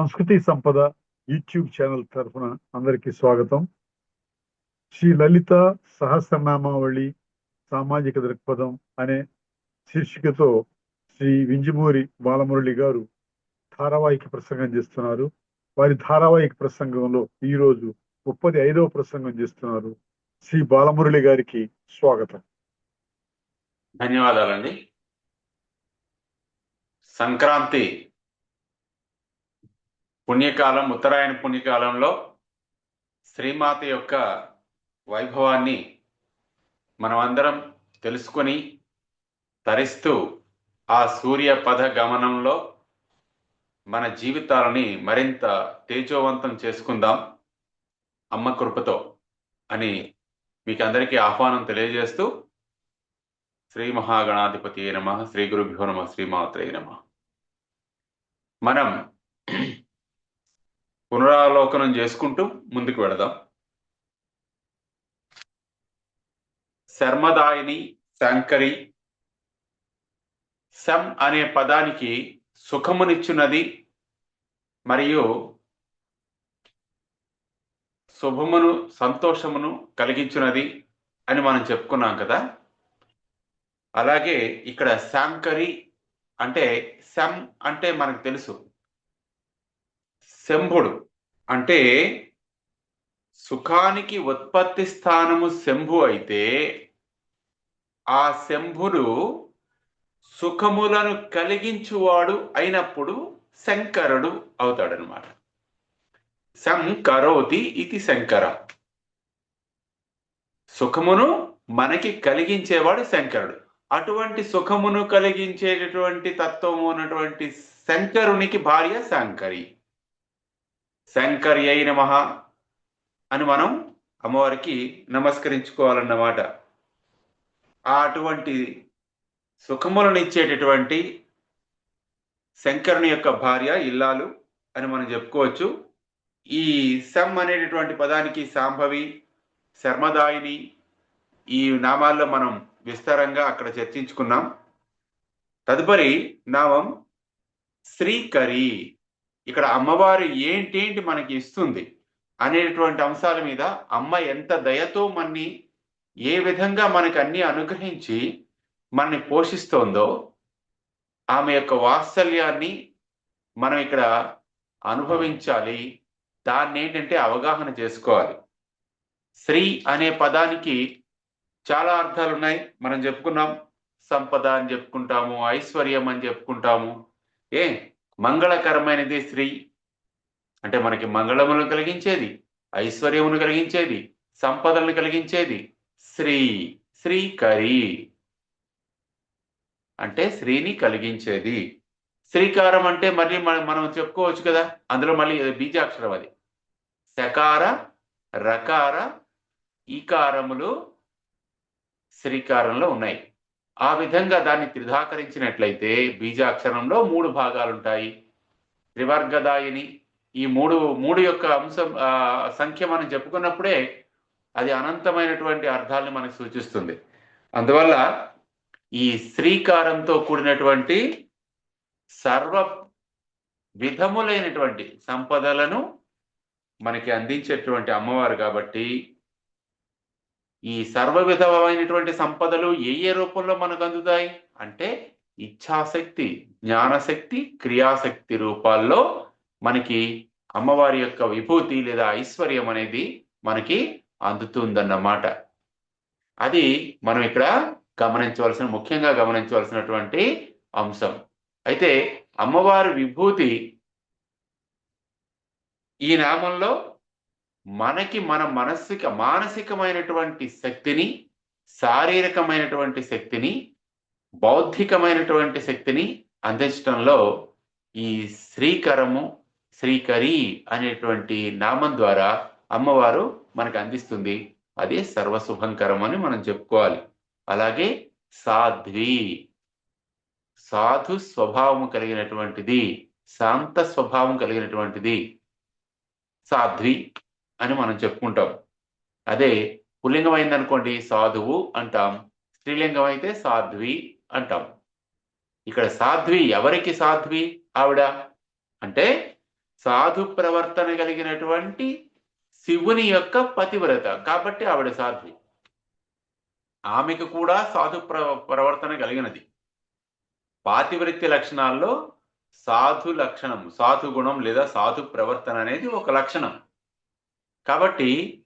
సంస్కృతి సంపద YouTube channel తరఫున అందరికీ స్వాగతం. శ్రీ లలిత సహస్రనామావళి సామాజిక దృక్పథం అనే శీర్షికతో శ్రీ వింజమూరి బాలమురళి గారు ధారావాహిక ప్రసంగం చేస్తున్నారు. వారి ధారావాహిక ప్రసంగంలో ఈ రోజు ముప్పది ఐదవ ప్రసంగం చేస్తున్నారు. శ్రీ బాలమురళి గారికి స్వాగతం. ధన్యవాదాలండి. సంక్రాంతి పుణ్యకాలం ఉత్తరాయణ పుణ్యకాలంలో శ్రీమాత యొక్క వైభవాన్ని మనం అందరం తెలుసుకొని తరిస్తూ ఆ సూర్య పద గమనంలో మన జీవితాలని మరింత తేజోవంతం చేసుకుందాం అమ్మ కృపతో అని మీకు అందరికీ ఆహ్వానం తెలియజేస్తూ శ్రీ మహాగణాధిపతి నమ శ్రీ గురుభ్యో నమ శ్రీమాత్రే నమ. మనం పునరావలోకనం చేసుకుంటూ ముందుకు వెళదాం. శర్మదాయిని శంకరి శం అనే పదానికి సుఖమునిచ్చున్నది మరియు శుభమును సంతోషమును కలిగించున్నది అని మనం చెప్పుకున్నాం కదా. అలాగే ఇక్కడ శాంకరి అంటే శం అంటే మనకు తెలుసు. శంభుడు. అంటే సుఖానికి ఉత్పత్తి స్థానము శంభు అయితే ఆ శంభుడు సుఖములను కలిగించువాడు అయినప్పుడు శంకరుడు అవుతాడనమాట శంకరోతి ఇది శంకర. సుఖమును మనకి కలిగించేవాడు శంకరుడు. అటువంటి సుఖమును కలిగించేటటువంటి తత్వము ఉన్నటువంటి శంకరునికి భార్య శంకరి. శంకర్యై నమ అని మనం అమ్మవారికి నమస్కరించుకోవాలన్నమాట. ఆ అటువంటి సుఖములను ఇచ్చేటటువంటి శంకరుని యొక్క భార్య ఇల్లాలు అని మనం చెప్పుకోవచ్చు. ఈ శం అనేటటువంటి పదానికి సాంభవి శర్మదాయిని ఈ నామాల్లో మనం విస్తారంగా అక్కడ చర్చించుకున్నాం. తదుపరి నామం శ్రీకరి. ఇక్కడ అమ్మవారు ఏంటేంటి మనకి ఇస్తుంది అనేటువంటి అంశాల మీద అమ్మ ఎంత దయతో మన్ని ఏ విధంగా మనకి అన్ని అనుగ్రహించి మనని పోషిస్తోందో ఆమె యొక్క వాత్సల్యాన్ని మనం ఇక్కడ అనుభవించాలి. దాన్ని ఏంటంటే అవగాహన చేసుకోవాలి. స్త్రీ అనే పదానికి చాలా అర్థాలు ఉన్నాయి. మనం చెప్పుకున్నాం సంపద అని చెప్పుకుంటాము ఐశ్వర్యం అని చెప్పుకుంటాము. ఏ మంగళకరమైనది స్త్రీ అంటే మనకి మంగళమును కలిగించేది ఐశ్వర్యమును కలిగించేది సంపదలను కలిగించేది శ్రీ శ్రీకరి. అంటే శ్రీని కలిగించేది. శ్రీకారం అంటే మళ్ళీ మనం మనం చెప్పుకోవచ్చు కదా అందులో మళ్ళీ బీజాక్షరం అది. సకార రకార ఈకారములు శ్రీకారంలో ఉన్నాయి. ఆ విధంగా దాన్ని త్రిధాకరించినట్లయితే బీజాక్షరంలో మూడు భాగాలు ఉంటాయి త్రివర్గదాయిని ఈ మూడు మూడు యొక్క అంశం సంఖ్య మనం చెప్పుకున్నప్పుడే అది అనంతమైనటువంటి అర్థాలను మనకు సూచిస్తుంది. అందువల్ల ఈ శ్రీకారంతో కూడినటువంటి సర్వ విధములైనటువంటి సంపదలను మనకి అందించేటువంటి అమ్మవారు కాబట్టి ఈ సర్వ విధమైనటువంటి సంపదలు ఏ ఏ రూపంలో మనకు అందుతాయి? అంటే ఇచ్ఛాశక్తి జ్ఞానశక్తి క్రియాశక్తి రూపాల్లో మనకి అమ్మవారి యొక్క విభూతి లేదా ఐశ్వర్యం అనేది మనకి అందుతుందన్నమాట. అది మనం ఇక్కడ గమనించవలసిన ముఖ్యంగా గమనించవలసినటువంటి అంశం. అయితే అమ్మవారి విభూతి ఈ నామంలో మనకి మన మనస్సుకి మానసికమైనటువంటి శక్తిని శారీరకమైనటువంటి శక్తిని బౌద్ధికమైనటువంటి శక్తిని అందించడంలో ఈ శ్రీకరము శ్రీకరి అనేటువంటి నామం ద్వారా అమ్మవారు మనకు అందిస్తుంది. అదే సర్వశుభంకరం అని మనం చెప్పుకోవాలి. అలాగే సాధ్వి సాధు స్వభావం కలిగినటువంటిది శాంత స్వభావం కలిగినటువంటిది సాధ్వి. అని మనం చెప్పుకుంటాం. అదే పుల్లింగం అయిందనుకోండి సాధువు అంటాం. స్త్రీలింగం అయితే సాధ్వి అంటాం. ఇక్కడ సాధ్వి ఎవరికి సాధ్వి ఆవిడ? అంటే సాధు ప్రవర్తన కలిగినటువంటి శివుని యొక్క పతివ్రత కాబట్టి ఆవిడ సాధ్వి. ఆమెకు కూడా సాధు ప్ర ప్రవర్తన కలిగినది. పాతివృత్తి లక్షణాల్లో సాధు లక్షణం సాధు గుణం లేదా సాధు ప్రవర్తన అనేది ఒక లక్షణం. కాబట్టి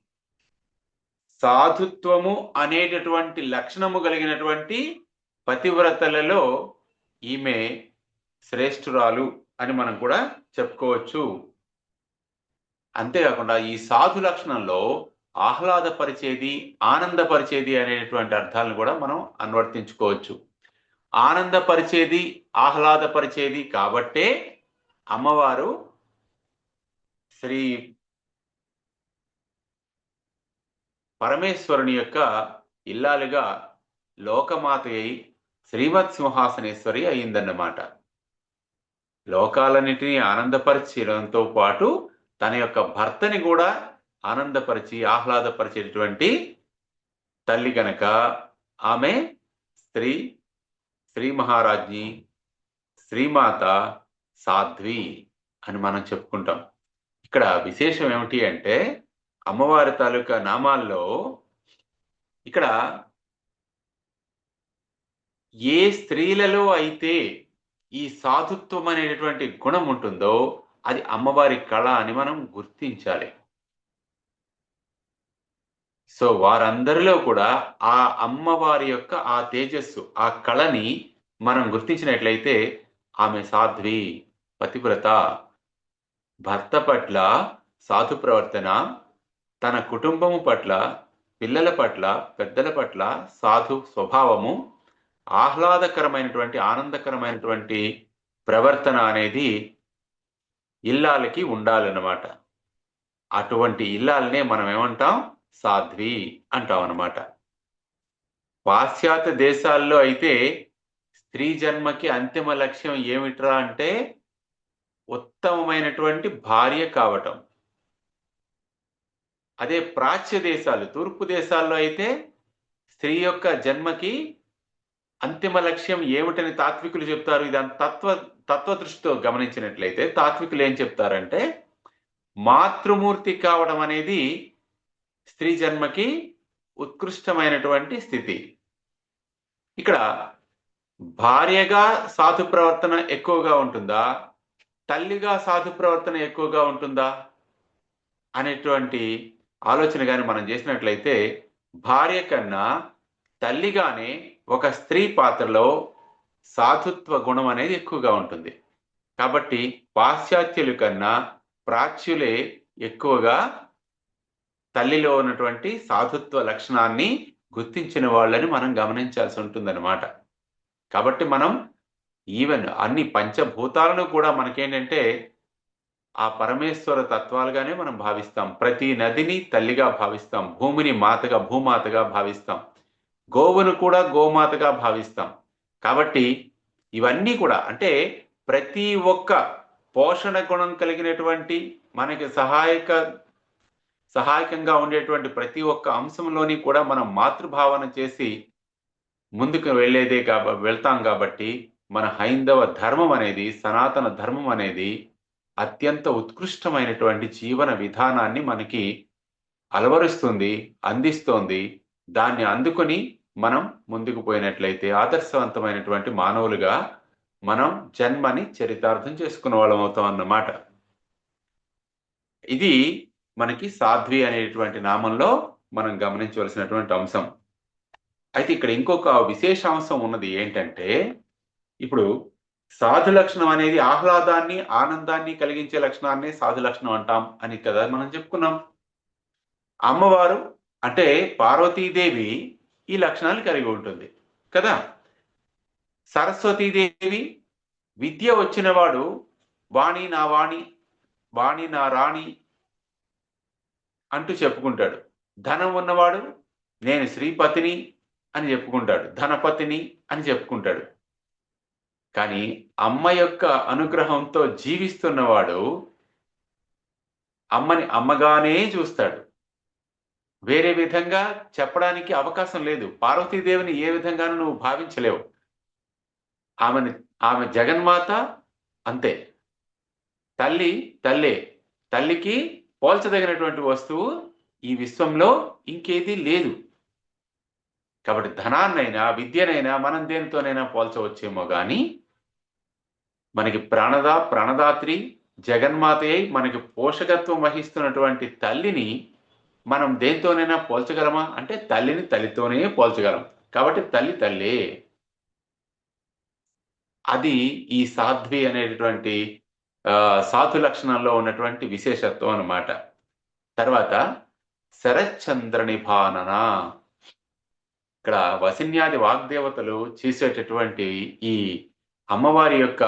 సాధుత్వము అనేటటువంటి లక్షణము కలిగినటువంటి పతివ్రతలలో ఈమె శ్రేష్ఠురాలు అని మనం కూడా చెప్పుకోవచ్చు. అంతేకాకుండా ఈ సాధు లక్షణంలో ఆహ్లాదపరిచేది ఆనందపరిచేది అనేటువంటి అర్థాలను కూడా మనం అనువర్తించుకోవచ్చు. ఆనందపరిచేది ఆహ్లాదపరిచేది కాబట్టే అమ్మవారు శ్రీ పరమేశ్వరుని యొక్క ఇల్లాలుగా లోకమాత అయి శ్రీమత్ సింహాసనేశ్వరి అయిందన్నమాట. లోకాలన్నిటినీ ఆనందపరిచడంతో పాటు తన యొక్క భర్తని కూడా ఆనందపరిచి ఆహ్లాదపరిచేటటువంటి తల్లి గనక ఆమె స్త్రీ శ్రీ మహారాజ్ని శ్రీమాత సాధ్వి అని మనం చెప్పుకుంటాం. ఇక్కడ విశేషం ఏమిటి అంటే అమ్మవారి తాలూకా నామాల్లో ఇక్కడ ఏ స్త్రీలలో అయితే ఈ సాధుత్వం అనేటటువంటి గుణం ఉంటుందో అది అమ్మవారి కళ అని మనం గుర్తించాలి. సో వారందరిలో కూడా ఆ అమ్మవారి యొక్క ఆ తేజస్సు ఆ కళని మనం గుర్తించినట్లయితే ఆమె సాధ్వి పతివ్రత భర్త పట్ల సాధు ప్రవర్తన తన కుటుంబము పట్ల పిల్లల పట్ల పెద్దల పట్ల సాధు స్వభావము ఆహ్లాదకరమైనటువంటి ఆనందకరమైనటువంటి ప్రవర్తన అనేది ఇల్లాలకి ఉండాలన్నమాట. అటువంటి ఇల్లాలనే మనం ఏమంటాం సాధ్వి అంటాం అన్నమాట పాశ్చాత్య దేశాల్లో అయితే స్త్రీ జన్మకి అంతిమ లక్ష్యం ఏమిట్రా అంటే ఉత్తమమైనటువంటి భార్య కావటం. అదే ప్రాచ్య దేశాలు తూర్పు దేశాల్లో అయితే స్త్రీ యొక్క జన్మకి అంతిమ లక్ష్యం ఏమిటని తాత్వికులు చెప్తారు. ఇది తత్వ తత్వ దృష్టితో గమనించినట్లయితే తాత్వికులు ఏం చెప్తారంటే మాతృమూర్తి కావడం అనేది స్త్రీ జన్మకి ఉత్కృష్టమైనటువంటి స్థితి. ఇక్కడ భార్యగా సాధు ప్రవర్తన ఎక్కువగా ఉంటుందా? తల్లిగా సాధు ప్రవర్తన ఎక్కువగా ఉంటుందా? అనేటువంటి ఆలోచన కానీ మనం చేసినట్లయితే భార్య కన్నా తల్లిగానే ఒక స్త్రీ పాత్రలో సాధుత్వ గుణం అనేది ఎక్కువగా ఉంటుంది. కాబట్టి పాశ్చాత్యుల కన్నా ప్రాచ్యులే ఎక్కువగా తల్లిలో ఉన్నటువంటి సాధుత్వ లక్షణాన్ని గుర్తించిన వాళ్ళని మనం గమనించాల్సి ఉంటుందన్నమాట. కాబట్టి మనం ఈవెన్ అన్ని పంచభూతాలను కూడా మనకేంటంటే ఆ పరమేశ్వర తత్వాలుగానే మనం భావిస్తాం. ప్రతి నదిని తల్లిగా భావిస్తాం. భూమిని మాతగా భూమాతగా భావిస్తాం. గోవును కూడా గోమాతగా భావిస్తాం. కాబట్టి ఇవన్నీ కూడా అంటే ప్రతి ఒక్క పోషణ గుణం కలిగినటువంటి మనకి సహాయక సహాయకంగా ఉండేటువంటి ప్రతి ఒక్క అంశంలోని కూడా మనం మాతృభావన చేసి ముందుకు వెళ్ళేదే కాబ వెళ్తాం కాబట్టి మన హైందవ ధర్మం అనేది సనాతన ధర్మం అనేది అత్యంత ఉత్కృష్టమైనటువంటి జీవన విధానాన్ని మనకి అలవరుస్తుంది అందిస్తోంది. దాన్ని అందుకొని మనం ముందుకు పోయినట్లయితే ఆదర్శవంతమైనటువంటి మానవులుగా మనం జన్మని చరితార్థం చేసుకున్న వాళ్ళం అవుతాం అన్నమాట. ఇది మనకి సాధ్వి అనేటువంటి నామంలో మనం గమనించవలసినటువంటి అంశం. అయితే ఇక్కడ ఇంకొక విశేషాంశం ఉన్నది ఏంటంటే ఇప్పుడు సాధు లక్షణం అనేది ఆహ్లాదాన్ని ఆనందాన్ని కలిగించే లక్షణాన్ని సాధు లక్షణం అంటాం అని కదా మనం చెప్పుకున్నాం. అమ్మవారు అంటే పార్వతీదేవి ఈ లక్షణాలు కలిగి ఉంటుంది కదా. సరస్వతీదేవి విద్య వచ్చినవాడు వాణి నా వాణి వాణి నా రాణి అంటూ చెప్పుకుంటాడు. ధనం ఉన్నవాడు నేను శ్రీపతిని అని చెప్పుకుంటాడు. ధనపతిని అని చెప్పుకుంటాడు. కానీ అమ్మ యొక్క అనుగ్రహంతో జీవిస్తున్నవాడు అమ్మని అమ్మగానే చూస్తాడు. వేరే విధంగా చెప్పడానికి అవకాశం లేదు. పార్వతీదేవిని ఏ విధంగానూ నువ్వు భావించలేవు. ఆమెని ఆమె జగన్మాత అంతే. తల్లి తల్లే. తల్లికి పోల్చదగినటువంటి వస్తువు ఈ విశ్వంలో ఇంకేది లేదు. కాబట్టి ధనాన్నైనా విద్యనైనా మనం దేనితోనైనా పోల్చవచ్చేమో కానీ మనకి ప్రాణదా ప్రాణదాత్రి జగన్మాతయ్య మనకి పోషకత్వం వహిస్తున్నటువంటి తల్లిని మనం దేంతోనైనా పోల్చగలమా? అంటే తల్లిని తల్లితోనే పోల్చగలం. కాబట్టి తల్లి తల్లే. అది ఈ సాధ్వి అనేటటువంటి సాధు లక్షణంలో ఉన్నటువంటి విశేషత్వం అన్నమాట. తర్వాత శరచంద్ర నిభానన ఇక్కడ వసిన్యాది వాగ్దేవతలు చేసేటటువంటి ఈ అమ్మవారి యొక్క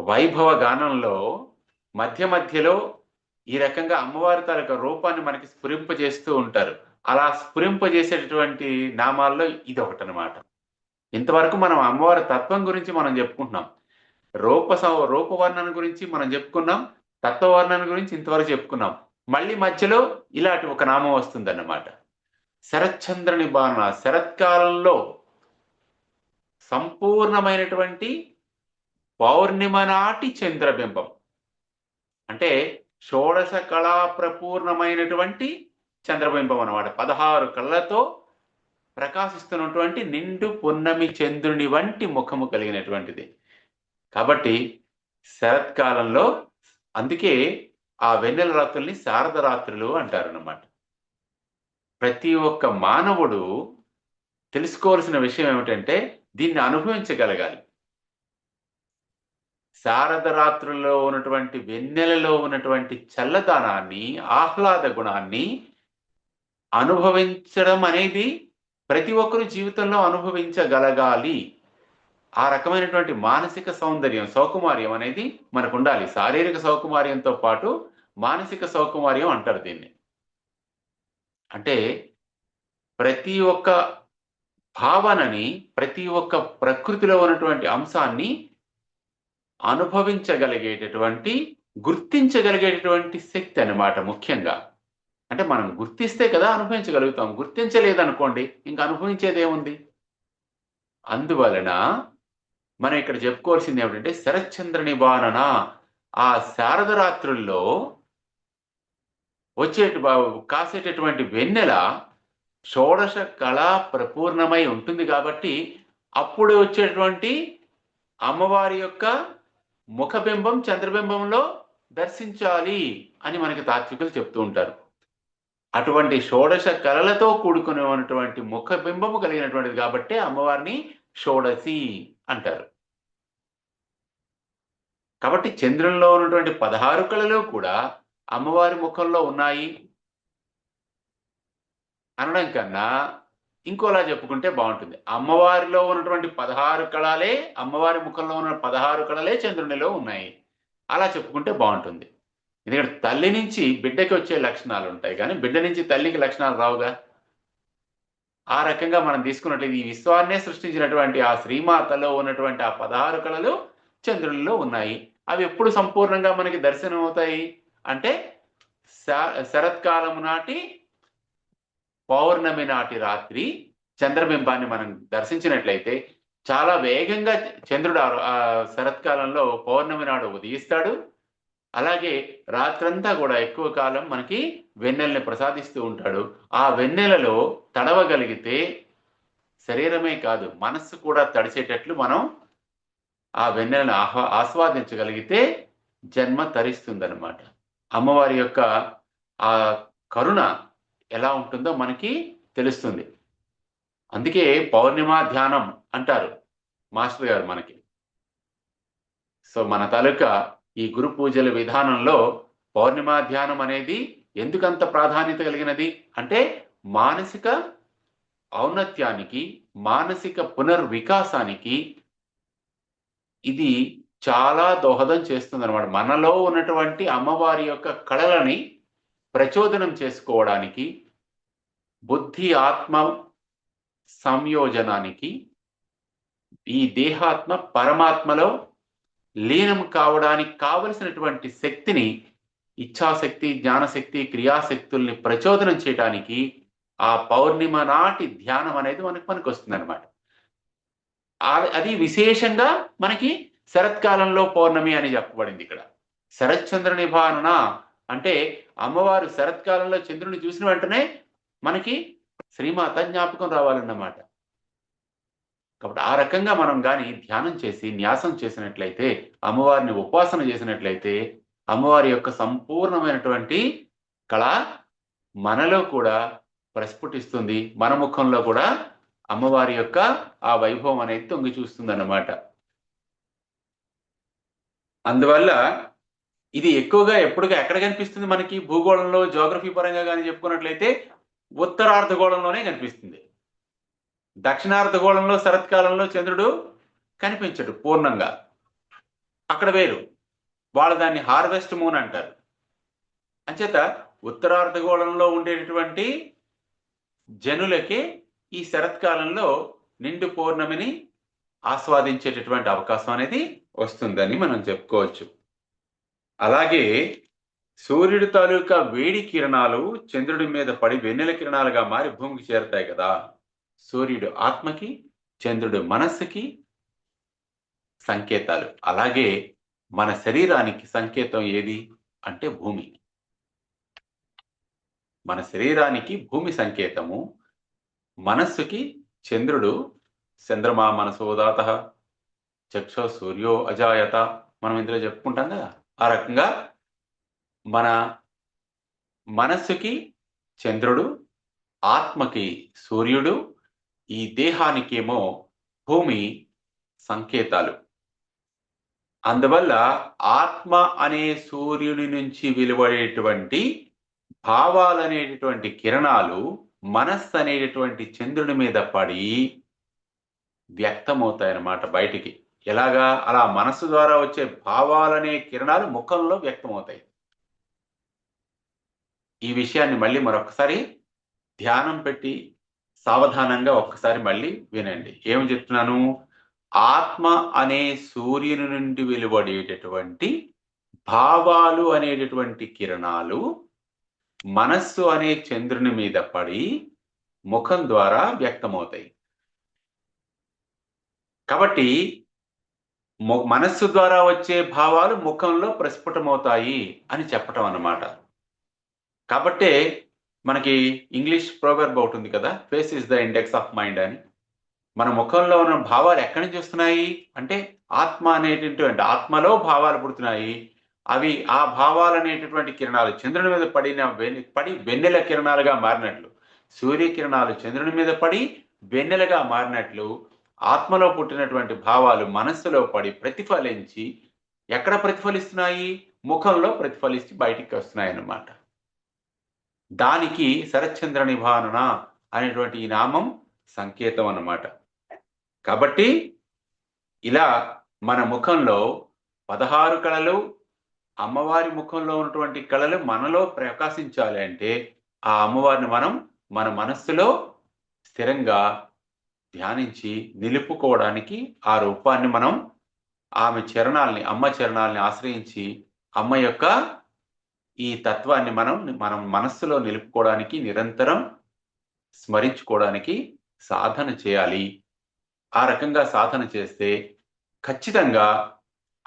వైభవ గానంలో మధ్య మధ్యలో ఈ రకంగా అమ్మవారి తాలూక రూపాన్ని మనకి స్ఫురింపజేస్తూ ఉంటారు. అలా స్ఫురింపజేసేటటువంటి నామాల్లో ఇది ఒకటి అనమాట ఇంతవరకు మనం అమ్మవారి తత్వం గురించి మనం చెప్పుకుంటున్నాం. రూప రూపవర్ణన గురించి మనం చెప్పుకున్నాం. తత్వవర్ణన గురించి ఇంతవరకు చెప్పుకున్నాం. మళ్ళీ మధ్యలో ఇలాంటి ఒక నామం వస్తుందన్నమాట. శరత్చంద్ర నిబాన శరత్కాలంలో సంపూర్ణమైనటువంటి పౌర్ణిమ నాటి చంద్రబింబం. అంటే షోడశ కళా ప్రపూర్ణమైనటువంటి చంద్రబింబం అన్నమాట. పదహారు కళ్ళతో ప్రకాశిస్తున్నటువంటి నిండు పున్నమి చంద్రుని వంటి ముఖము కలిగినటువంటిది. కాబట్టి శరత్కాలంలో అందుకే ఆ వెన్నెల రాత్రుల్ని శారద రాత్రులు అంటారు అన్నమాట ప్రతి ఒక్క మానవుడు తెలుసుకోవాల్సిన విషయం ఏమిటంటే దీన్ని అనుభవించగలగాలి. శారద రాత్రుల్లో ఉన్నటువంటి వెన్నెలలో ఉన్నటువంటి చల్లదనాన్ని ఆహ్లాద గుణాన్ని అనుభవించడం అనేది ప్రతి ఒక్కరు జీవితంలో అనుభవించగలగాలి. ఆ రకమైనటువంటి మానసిక సౌందర్యం సౌకుమార్యం అనేది మనకు ఉండాలి శారీరక సౌకుమార్యంతో పాటు మానసిక సౌకుమార్యం అంటారు దీన్ని. అంటే ప్రతి ఒక్క భావనని ప్రతి ఒక్క ప్రకృతిలో ఉన్నటువంటి అంశాన్ని అనుభవించగలిగేటటువంటి గుర్తించగలిగేటటువంటి శక్తి అన్నమాట ముఖ్యంగా. అంటే మనం గుర్తిస్తే కదా అనుభవించగలుగుతాం. గుర్తించలేదనుకోండి ఇంకా అనుభవించేది ఏముంది అందువలన మనం ఇక్కడ చెప్పుకోవాల్సింది ఏమిటంటే శరత్చంద్ర నివారణ. ఆ శారద రాత్రుల్లో వచ్చేటి కాసేటటువంటి వెన్నెల షోడశ కళా ప్రపూర్ణమై ఉంటుంది కాబట్టి అప్పుడు వచ్చేటువంటి అమ్మవారి యొక్క ముఖబింబం చంద్రబింబంలో దర్శించాలి అని మనకి తాత్వికులు చెప్తూ ఉంటారు. అటువంటి షోడశ కళలతో కూడుకునేటువంటి ఉన్నటువంటి ముఖబింబము కలిగినటువంటిది కాబట్టి అమ్మవారిని షోడసి అంటారు. కాబట్టి చంద్రుల్లో ఉన్నటువంటి పదహారు కళలు కూడా అమ్మవారి ముఖంలో ఉన్నాయి. అనడం కన్నా ఇంకోలా చెప్పుకుంటే బాగుంటుంది. అమ్మవారిలో ఉన్నటువంటి పదహారు కళలే అమ్మవారి ముఖంలో ఉన్న పదహారు కళలే చంద్రునిలో ఉన్నాయి. అలా చెప్పుకుంటే బాగుంటుంది. ఎందుకంటే తల్లి నుంచి బిడ్డకి వచ్చే లక్షణాలు ఉంటాయి కానీ బిడ్డ నుంచి తల్లికి లక్షణాలు రావుగా? ఆ రకంగా మనం తీసుకున్నట్లయితే ఈ విశ్వాన్నే సృష్టించినటువంటి ఆ శ్రీమాతలో ఉన్నటువంటి ఆ పదహారు కళలు చంద్రునిలో ఉన్నాయి. అవి ఎప్పుడు సంపూర్ణంగా మనకి దర్శనం అవుతాయి అంటే శ- శరత్కాలము నాటి పౌర్ణమి నాటి రాత్రి చంద్రబింబాన్ని మనం దర్శించినట్లయితే చాలా వేగంగా చంద్రుడు ఆ శరత్కాలంలో పౌర్ణమి నాడు ఉదయిస్తాడు. అలాగే రాత్రంతా కూడా ఎక్కువ కాలం మనకి వెన్నెల్ని ప్రసాదిస్తూ ఉంటాడు. ఆ వెన్నెలలో తడవగలిగితే శరీరమే కాదు మనస్సు కూడా తడిచేటట్లు మనం ఆ వెన్నెలను ఆహ్వా ఆస్వాదించగలిగితే జన్మ తరిస్తుందన్నమాట. అమ్మవారి యొక్క ఆ కరుణ ఎలా ఉంటుందో మనకి తెలుస్తుంది. అందుకే పౌర్ణిమ ధ్యానం అంటారు మాస్టర్ గారు మనకి. సో మన తాలూకా ఈ గురు పూజల విధానంలో పౌర్ణిమ ధ్యానం అనేది ఎందుకంత ప్రాధాన్యత కలిగినది? అంటే మానసిక ఔన్నత్యానికి మానసిక పునర్వికాసానికి ఇది చాలా దోహదం చేస్తుంది అనమాట మనలో ఉన్నటువంటి అమ్మవారి యొక్క కళలని ప్రచోదనం చేసుకోవడానికి బుద్ధి ఆత్మ సంయోజనానికి ఈ దేహాత్మ పరమాత్మలో లీనం కావడానికి కావలసినటువంటి శక్తిని ఇచ్ఛాశక్తి జ్ఞానశక్తి క్రియాశక్తుల్ని ప్రచోదనం చేయడానికి ఆ పౌర్ణిమ నాటి ధ్యానం అనేది మనకు మనకు వస్తుంది అనమాట అది విశేషంగా మనకి శరత్కాలంలో పౌర్ణమి అని చెప్పబడింది ఇక్కడ. శరత్చంద్ర నిభానన అంటే అమ్మవారు శరత్కాలంలో చంద్రుని చూసిన వెంటనే మనకి శ్రీమాత జ్ఞాపకం రావాలన్నమాట. కాబట్టి ఆ రకంగా మనం కానీ ధ్యానం చేసి న్యాసం చేసినట్లయితే అమ్మవారిని ఉపాసన చేసినట్లయితే అమ్మవారి యొక్క సంపూర్ణమైనటువంటి కళ మనలో కూడా ప్రస్ఫుటిస్తుంది. మన ముఖంలో కూడా అమ్మవారి యొక్క ఆ వైభవం అనేది తొంగి చూస్తుంది అన్నమాట అందువల్ల ఇది ఎక్కువగా ఎప్పుడుగా ఎక్కడ కనిపిస్తుంది మనకి? భూగోళంలో జోగ్రఫీ పరంగా కానీ చెప్పుకున్నట్లయితే ఉత్తరార్ధగోళంలోనే కనిపిస్తుంది. దక్షిణార్ధగోళంలో శరత్కాలంలో చంద్రుడు కనిపించడు పూర్ణంగా. అక్కడ వేరు. వాళ్ళు దాన్ని హార్వెస్ట్ మూన్ అంటారు. అంచేత ఉత్తరార్ధగోళంలో ఉండేటటువంటి జనులకి ఈ శరత్కాలంలో నిండు పౌర్ణమిని ఆస్వాదించేటటువంటి అవకాశం అనేది వస్తుందని మనం చెప్పుకోవచ్చు. అలాగే సూర్యుడి తాలూకా వేడి కిరణాలు చంద్రుడి మీద పడి వెన్నెల కిరణాలుగా మారి భూమికి చేరుతాయి కదా. సూర్యుడు ఆత్మకి చంద్రుడు మనస్సుకి సంకేతాలు. అలాగే మన శరీరానికి సంకేతం ఏది? అంటే భూమి. మన శరీరానికి భూమి సంకేతము. మనస్సుకి చంద్రుడు చంద్రమా మనసోదాత చక్షో సూర్యో అజాయత. మనం ఇందులో చెప్పుకుంటాం కదా. ఆ రకంగా మన మనస్సుకి చంద్రుడు ఆత్మకి సూర్యుడు ఈ దేహానికేమో భూమి సంకేతాలు. అందువల్ల ఆత్మ అనే సూర్యుని నుంచి వెలువడేటువంటి భావాలనేటటువంటి కిరణాలు మనస్సు అనేటటువంటి చంద్రుని మీద పడి వ్యక్తమవుతాయన్నమాట బయటికి. ఎలాగా అలా మనస్సు ద్వారా వచ్చే భావాలనే కిరణాలు ముఖంలో వ్యక్తమవుతాయి. ఈ విషయాన్ని మళ్ళీ మరొకసారి ధ్యానం పెట్టి సావధానంగా ఒక్కసారి మళ్ళీ వినండి. ఏమి చెప్తున్నాను? ఆత్మ అనే సూర్యుని నుండి వెలువడేటటువంటి భావాలు అనేటటువంటి కిరణాలు మనస్సు అనే చంద్రుని మీద పడి ముఖం ద్వారా వ్యక్తమవుతాయి. కాబట్టి మనస్సు ద్వారా వచ్చే భావాలు ముఖంలో ప్రస్ఫుటమవుతాయి అని చెప్పటం అన్నమాట. కాబట్టే మనకి ఇంగ్లీష్ ప్రోవర్బ్ ఒకటి ఉంది కదా face is the index of mind అని. మన ముఖంలో ఉన్న భావాలు ఎక్కడి నుంచి వస్తున్నాయి? అంటే ఆత్మ అనేటటువంటి ఆత్మలో భావాలు పుడుతున్నాయి. అవి ఆ భావాలు అనేటటువంటి కిరణాలు చంద్రుని మీద పడిన పడి వెన్నెల కిరణాలుగా మారినట్లు. సూర్యకిరణాలు చంద్రుని మీద పడి వెన్నెలగా మారినట్లు ఆత్మలో పుట్టినటువంటి భావాలు మనస్సులో పడి ప్రతిఫలించి ఎక్కడ ప్రతిఫలిస్తున్నాయి? ముఖంలో ప్రతిఫలించి బయటికి వస్తున్నాయి అన్నమాట. దానికి శరత్చంద్ర నిభానన అనేటువంటి ఈ నామం సంకేతం అన్నమాట. కాబట్టి ఇలా మన ముఖంలో పదహారు కళలు అమ్మవారి ముఖంలో ఉన్నటువంటి కళలు మనలో ప్రకాశించాలి అంటే ఆ అమ్మవారిని మనం మన మనస్సులో స్థిరంగా ధ్యానించి నిలుపుకోవడానికి ఆ రూపాన్ని మనం ఆమె చరణాల్ని అమ్మ చరణాల్ని ఆశ్రయించి అమ్మ యొక్క ఈ తత్వాన్ని మనం మనం మనస్సులో నిలుపుకోవడానికి నిరంతరం స్మరించుకోవడానికి సాధన చేయాలి. ఆ రకంగా సాధన చేస్తే ఖచ్చితంగా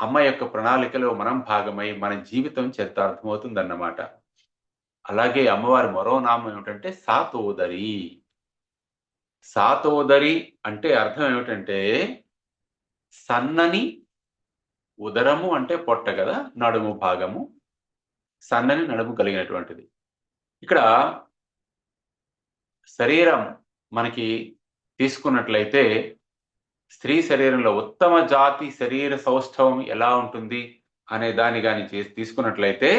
అమ్మ యొక్క ప్రణాళికలో మనం భాగమై మన జీవితం చరితార్థమవుతుందన్నమాట. అలాగే అమ్మవారి మరో నామం ఏమిటంటే సాతోదరి. సాతోదరి అంటే అర్థం ఏమిటంటే సన్నని ఉదరము అంటే పొట్ట కదా నడుము భాగము. సన్నని నడుము కలిగినటువంటిది. ఇక్కడ శరీరం మనకి తీసుకున్నట్లయితే స్త్రీ శరీరంలో ఉత్తమ జాతి శరీర సౌష్ఠవం ఎలా ఉంటుంది అనే దాన్ని కానీ చేసి తీసుకున్నట్లయితే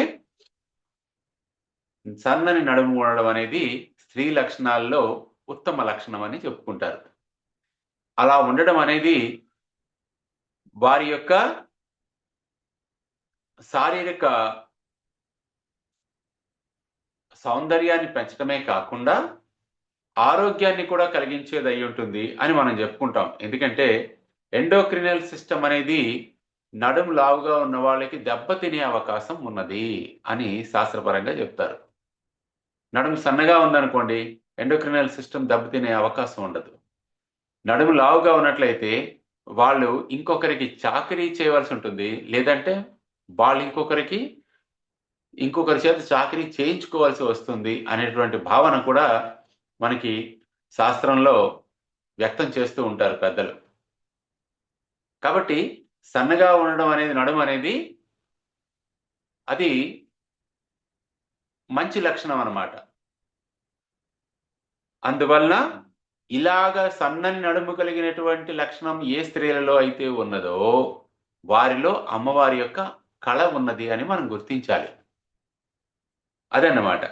సన్నని నడుము ఉండడం అనేది స్త్రీ లక్షణాల్లో ఉత్తమ లక్షణం అని చెప్పుకుంటారు. అలా ఉండడం అనేది వారి యొక్క శారీరక సౌందర్యాన్ని పెంచడమే కాకుండా ఆరోగ్యాన్ని కూడా కలిగించేది అయి ఉంటుంది అని మనం చెప్పుకుంటాం. ఎందుకంటే ఎండోక్రినల్ సిస్టమ్ అనేది నడుం లావుగా ఉన్న వాళ్ళకి దెబ్బతినే అవకాశం ఉన్నది అని శాస్త్రపరంగా చెప్తారు. నడుము సన్నగా ఉందనుకోండి ఎండోక్రినల్ సిస్టమ్ దెబ్బతినే అవకాశం ఉండదు. నడుము లావుగా ఉన్నట్లయితే వాళ్ళు ఇంకొకరికి చాకరీ చేయవలసి ఉంటుంది. లేదంటే వాళ్ళు ఇంకొకరికి ఇంకొకరి చేత చాకరీ చేయించుకోవాల్సి వస్తుంది అనేటువంటి భావన కూడా మనకి శాస్త్రంలో వ్యక్తం చేస్తూ ఉంటారు పెద్దలు. కాబట్టి సన్నగా ఉండడం అనేది నడుము అనేది అది మంచి లక్షణం అన్నమాట. అందువలన ఇలాగ సన్నని నడుము కలిగినటువంటి లక్షణం ఏ స్త్రీలలో అయితే ఉన్నదో వారిలో అమ్మవారి యొక్క కళ ఉన్నది అని మనం గుర్తించాలి. అదన్నమాట.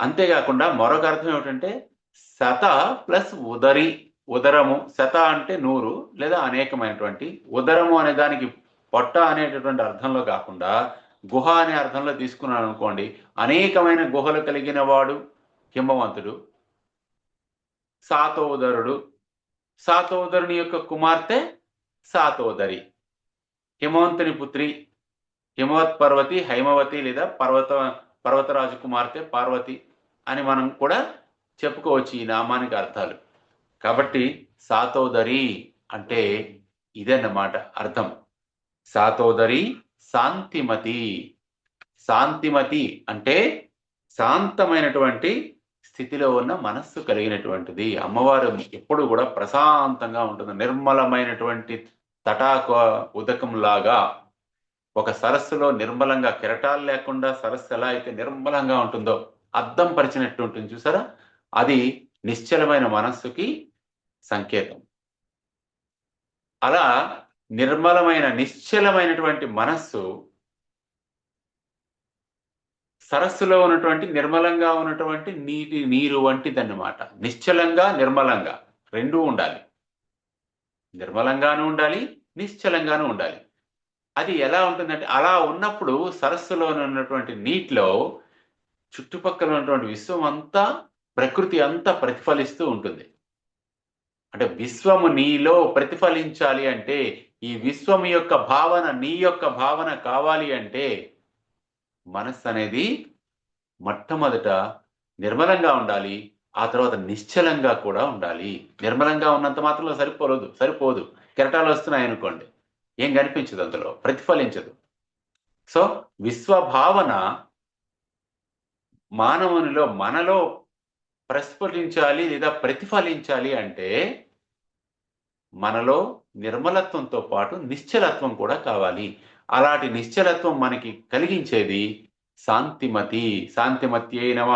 అంతేకాకుండా మరొక అర్థం ఏమిటంటే శత ప్లస్ ఉదరి ఉదరము. శత అంటే నూరు లేదా అనేకమైనటువంటి. ఉదరము అనే దానికి పొట్ట అనేటటువంటి అర్థంలో కాకుండా గుహ అనే అర్థంలో తీసుకున్నాను అనుకోండి అనేకమైన గుహలు కలిగిన వాడు హిమవంతుడు సాతోదరుడు. సాతోదరుని యొక్క కుమార్తె సాతోదరి. హిమవంతుని పుత్రి హిమవత్ పర్వతి హైమవతి లేదా పర్వత పర్వతరాజు కుమార్తె పార్వతి అని మనం కూడా చెప్పుకోవచ్చు ఈ నామానికి అర్థాలు. కాబట్టి సాతోదరి అంటే ఇదన్నమాట అర్థం. సాతోదరి శాంతిమతి. శాంతిమతి అంటే శాంతమైనటువంటి స్థితిలో ఉన్న మనస్సు కలిగినటువంటిది అమ్మవారు ఎప్పుడు కూడా ప్రశాంతంగా ఉంటుంది. నిర్మలమైనటువంటి తటాక ఉదకంలాగా ఒక సరస్సులో నిర్మలంగా కెరటాలు లేకుండా సరస్సు ఎలా అయితే నిర్మలంగా ఉంటుందో అద్దం పరిచినట్టు ఉంటుంది చూసారా? అది నిశ్చలమైన మనస్సుకి సంకేతం. అలా నిర్మలమైన నిశ్చలమైనటువంటి మనస్సు సరస్సులో ఉన్నటువంటి నిర్మలంగా ఉన్నటువంటి నీటి నీరు వంటిదన్నమాట. నిశ్చలంగా నిర్మలంగా రెండూ ఉండాలి. నిర్మలంగానూ ఉండాలి నిశ్చలంగానూ ఉండాలి. అది ఎలా ఉంటుందంటే అలా ఉన్నప్పుడు సరస్సులో ఉన్నటువంటి నీటిలో చుట్టుపక్కల ఉన్నటువంటి విశ్వం అంతా ప్రకృతి అంతా ప్రతిఫలిస్తూ ఉంటుంది. అంటే విశ్వము నీలో ప్రతిఫలించాలి అంటే ఈ విశ్వం యొక్క భావన నీ యొక్క భావన కావాలి అంటే మనస్సు అనేది మొట్టమొదట నిర్మలంగా ఉండాలి ఆ తర్వాత నిశ్చలంగా కూడా ఉండాలి. నిర్మలంగా ఉన్నంత మాత్రంలో సరిపోదు సరిపోదు. కెరటాలు వస్తున్నాయి అనుకోండి ఏం కనిపించదు అందులో ప్రతిఫలించదు. సో విశ్వభావన మానవునిలో మనలో ప్రస్ఫుటించాలి లేదా ప్రతిఫలించాలి అంటే మనలో నిర్మలత్వంతో పాటు నిశ్చలత్వం కూడా కావాలి. అలాంటి నిశ్చలత్వం మనకి కలిగించేది శాంతిమతి శాంతిమత్యే నమ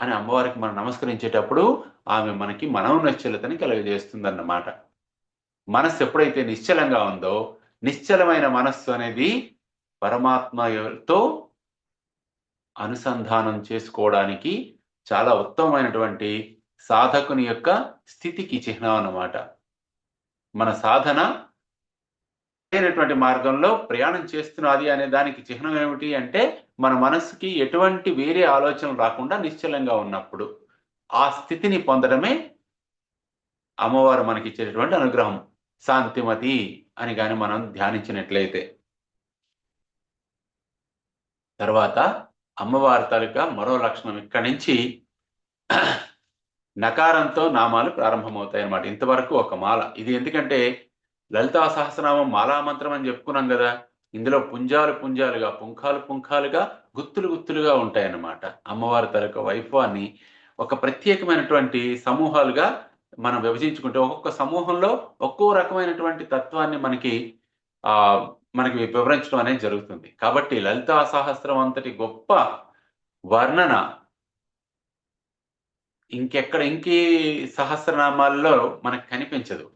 అని అమ్మవారికి మనం నమస్కరించేటప్పుడు ఆమె మనకి మనం నశ్చలతని కలుగజేస్తుంది కలుగజేస్తుందన్నమాట. మనస్సు ఎప్పుడైతే నిశ్చలంగా ఉందో నిశ్చలమైన మనస్సు అనేది పరమాత్మతో అనుసంధానం చేసుకోవడానికి చాలా ఉత్తమమైనటువంటి సాధకుని యొక్క స్థితికి చిహ్నం అన్నమాట. మన సాధన అయినటువంటి మార్గంలో ప్రయాణం చేస్తున్నది అనే దానికి చిహ్నం ఏమిటి అంటే మన మనస్సుకి ఎటువంటి వేరే ఆలోచనలు రాకుండా నిశ్చలంగా ఉన్నప్పుడు ఆ స్థితిని పొందడమే అమ్మవారు మనకి ఇచ్చేటటువంటి అనుగ్రహం. శాంతిమతి అని కానీ మనం ధ్యానించినట్లయితే. తర్వాత అమ్మవారి తాలూకా మరో లక్షణం ఇక్కడి నుంచి నకారంతో నామాలు ప్రారంభమవుతాయి అన్నమాట ఇంతవరకు ఒక మాల. ఇది ఎందుకంటే లలితా సహస్రనామం మాలామంత్రం అని చెప్పుకున్నాం కదా. ఇందులో పుంజాలు పుంజాలుగా పుంఖాలు పుంఖాలుగా గుత్తులు గుత్తులుగా ఉంటాయన్నమాట. అమ్మవారి తరక వైభవాన్ని ఒక ప్రత్యేకమైనటువంటి సమూహాలుగా మనం విభజించుకుంటే ఒక్కొక్క సమూహంలో ఒక్కో రకమైనటువంటి తత్వాన్ని మనకి ఆ మనకి వివరించడం అనేది జరుగుతుంది. కాబట్టి లలితా సహస్రం అంతటి గొప్ప వర్ణన ఇంకెక్కడ ఇంకే సహస్రనామాల్లో మనకు కనిపించదు.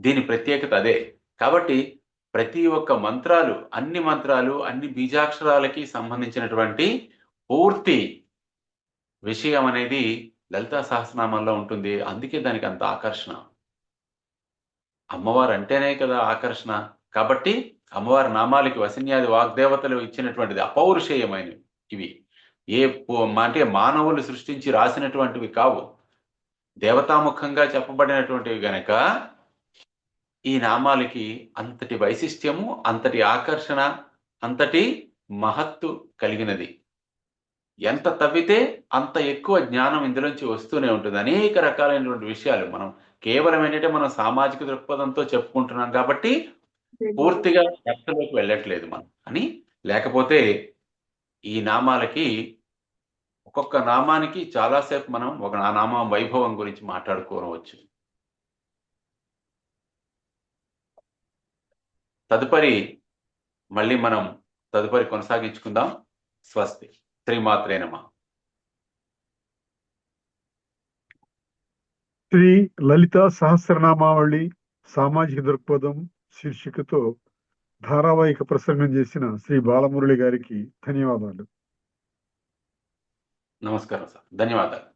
దీని ప్రత్యేకత అదే. కాబట్టి ప్రతి ఒక్క మంత్రాలు అన్ని మంత్రాలు అన్ని బీజాక్షరాలకి సంబంధించినటువంటి పూర్తి విషయం అనేది లలితా సహస్రనామంలో ఉంటుంది. అందుకే దానికి అంత ఆకర్షణ. అమ్మవారు అంటేనే కదా ఆకర్షణ. కాబట్టి అమ్మవారి నామాలకి వసన్యాది వాగ్దేవతలు ఇచ్చినటువంటిది అపౌరుషేయమైనవి ఇవి. ఏ అంటే మానవులు సృష్టించి రాసినటువంటివి కావు. దేవతాముఖంగా చెప్పబడినటువంటివి గనక ఈ నామాలకి అంతటి వైశిష్ట్యము అంతటి ఆకర్షణ అంతటి మహత్తు కలిగినది. ఎంత తవ్వితే అంత ఎక్కువ జ్ఞానం ఇందులోంచి వస్తూనే ఉంటుంది. అనేక రకాలైనటువంటి విషయాలు మనం కేవలం ఏంటంటే మనం సామాజిక దృక్పథంతో చెప్పుకుంటున్నాం కాబట్టి పూర్తిగా అర్థంలోకి వెళ్ళట్లేదు మనం. అని లేకపోతే ఈ నామాలకి ఒక్కొక్క నామానికి చాలాసేపు మనం ఒక నామం వైభవం గురించి మాట్లాడుకోవచ్చు. తదుపరి మళ్ళీ మనం తదుపరి కొనసాగించుకుందాం. స్వస్తి. శ్రీమాత్రే నమ. శ్రీ లలిత సహస్రనామావళి సామాజిక దృక్పథం శీర్షికతో ధారావాహిక ప్రసంగం చేసిన శ్రీ బాలమురళి గారికి ధన్యవాదాలు. నమస్కారం సార్. ధన్యవాదాలు.